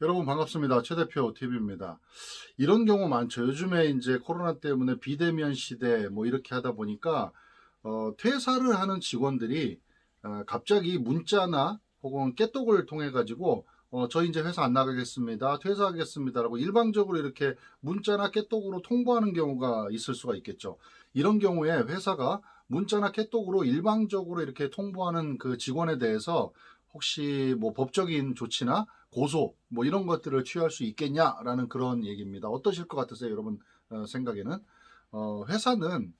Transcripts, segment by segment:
여러분 반갑습니다. 최 대표 TV입니다. 이런 경우 많죠. 요즘에 이제 코로나 때문에 비대면 시대 뭐 이렇게 하다 보니까 어, 퇴사를 하는 직원들이 어, 갑자기 문자나 혹은 깨톡을 통해 가지고 어, 저 이제 회사 안 나가겠습니다. 퇴사하겠습니다라고 일방적으로 이렇게 문자나 깨톡으로 통보하는 경우가 있을 수가 있겠죠. 이런 경우에 회사가 문자나 깨톡으로 일방적으로 이렇게 통보하는 그 직원에 대해서 혹시 뭐 법적인 조치나 고소 뭐 이런 것들을 취할 수 있겠냐라는 그런 얘기입니다. 어떠실 것 같으세요, 여러분 어, 생각에는 어, 회사는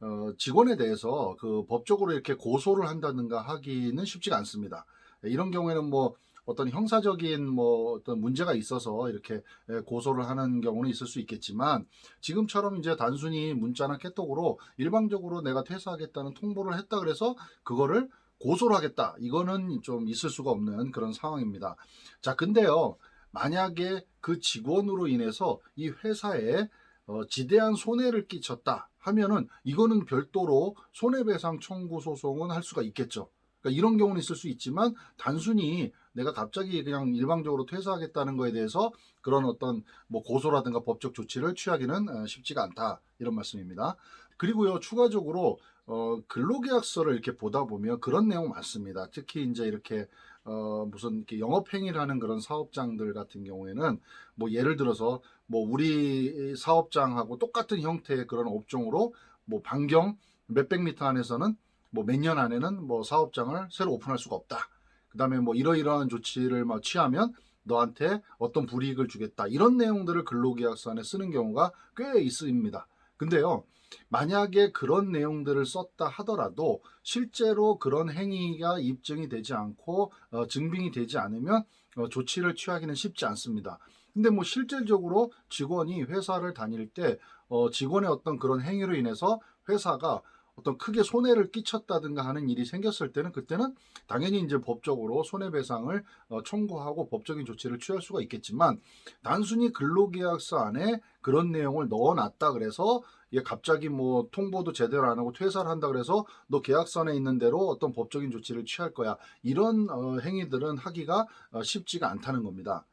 어, 직원에 대해서 그 법적으로 이렇게 고소를 한다든가 하기는 쉽지가 않습니다. 이런 경우에는 뭐 어떤 형사적인 뭐 어떤 문제가 있어서 이렇게 예, 고소를 하는 경우는 있을 수 있겠지만 지금처럼 이제 단순히 문자나 깨톡으로 일방적으로 내가 퇴사하겠다는 통보를 했다 그래서 그거를 고소를 하겠다. 이거는 좀 있을 수가 없는 그런 상황입니다. 자, 근데요. 만약에 그 직원으로 인해서 이 회사에 어, 지대한 손해를 끼쳤다 하면은 이거는 별도로 손해배상 청구 소송은 할 수가 있겠죠. 그러니까 이런 경우는 있을 수 있지만 단순히 내가 갑자기 그냥 일방적으로 퇴사하겠다는 거에 대해서 그런 어떤 뭐 고소라든가 법적 조치를 취하기는 어, 쉽지가 않다 이런 말씀입니다. 그리고요 추가적으로 어, 근로계약서를 이렇게 보다 보면 그런 내용 많습니다. 특히 이제 이렇게 어, 무슨 이렇게 영업행위를 하는 그런 사업장들 같은 경우에는 뭐 예를 들어서 뭐 우리 사업장하고 똑같은 형태의 그런 업종으로 뭐 반경 몇백 미터 안에서는 뭐 몇 년 안에는 뭐 사업장을 새로 오픈할 수가 없다. 그 다음에 뭐 이러이러한 조치를 막 취하면 너한테 어떤 불이익을 주겠다. 이런 내용들을 근로계약서 안에 쓰는 경우가 꽤 있습니다. 근데요, 만약에 그런 내용들을 썼다 하더라도 실제로 그런 행위가 입증이 되지 않고 어, 증빙이 되지 않으면 어, 조치를 취하기는 쉽지 않습니다. 근데 뭐 실질적으로 직원이 회사를 다닐 때 어, 직원의 어떤 그런 행위로 인해서 회사가 어떤 크게 손해를 끼쳤다든가 하는 일이 생겼을 때는 그때는 당연히 이제 법적으로 손해배상을 어, 청구하고 법적인 조치를 취할 수가 있겠지만 단순히 근로계약서 안에 그런 내용을 넣어놨다 그래서 이게 갑자기 뭐 통보도 제대로 안 하고 퇴사를 한다 그래서 너 계약서에 있는 대로 어떤 법적인 조치를 취할 거야 이런 어, 행위들은 하기가 어, 쉽지가 않다는 겁니다.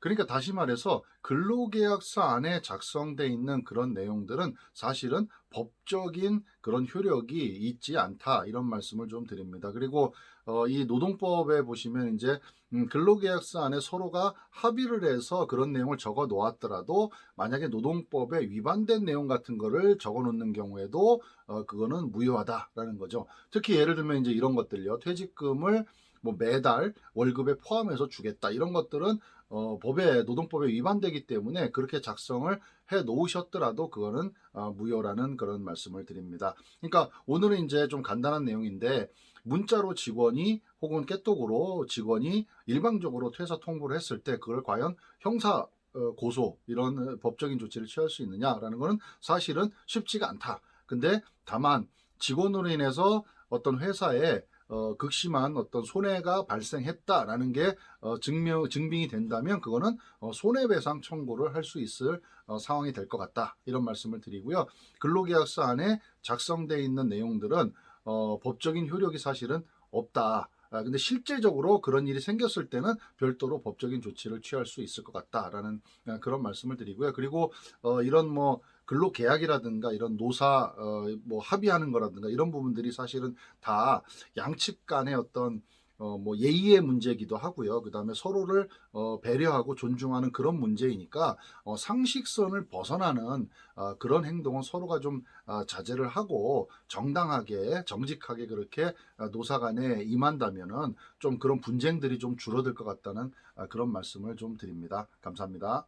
그러니까 다시 말해서 근로계약서 안에 작성돼 있는 그런 내용들은 사실은 법적인 그런 효력이 있지 않다 이런 말씀을 좀 드립니다. 그리고 어, 이 노동법에 보시면 이제 음, 근로계약서 안에 서로가 합의를 해서 그런 내용을 적어 놓았더라도 만약에 노동법에 위반된 내용 같은 거를 적어 놓는 경우에도 어, 그거는 무효하다라는 거죠. 특히 예를 들면 이제 이런 것들요. 퇴직금을 뭐 매달 월급에 포함해서 주겠다 이런 것들은 어, 법에 노동법에 위반되기 때문에 그렇게 작성을 해 놓으셨더라도 그거는 어, 무효라는 그런 말씀을 드립니다. 그러니까 오늘은 이제 좀 간단한 내용인데 문자로 직원이 혹은 깨톡으로 직원이 일방적으로 퇴사 통보를 했을 때 그걸 과연 형사 어, 고소 이런 법적인 조치를 취할 수 있느냐라는 거는 사실은 쉽지가 않다. 근데 다만 직원으로 인해서 어떤 회사에 어, 극심한 어떤 손해가 발생했다라는 게 어, 증명 증빙이 된다면 그거는 어, 손해배상 청구를 할 수 있을 어, 상황이 될 것 같다 이런 말씀을 드리고요 근로계약서 안에 작성돼 있는 내용들은 어, 법적인 효력이 사실은 없다. 아, 근데 실제적으로 그런 일이 생겼을 때는 별도로 법적인 조치를 취할 수 있을 것 같다라는 아, 그런 말씀을 드리고요. 그리고 어, 이런 뭐 근로 계약이라든가 이런 노사 어, 뭐 합의하는 거라든가 이런 부분들이 사실은 다 양측 간의 어떤 어, 뭐 예의의 문제이기도 하고요. 그 다음에 서로를 어, 배려하고 존중하는 그런 문제이니까 어, 상식선을 벗어나는 어, 그런 행동은 서로가 좀 어, 자제를 하고 정당하게 정직하게 그렇게 어, 노사간에 임한다면은 좀 그런 분쟁들이 좀 줄어들 것 같다는 아, 그런 말씀을 좀 드립니다. 감사합니다.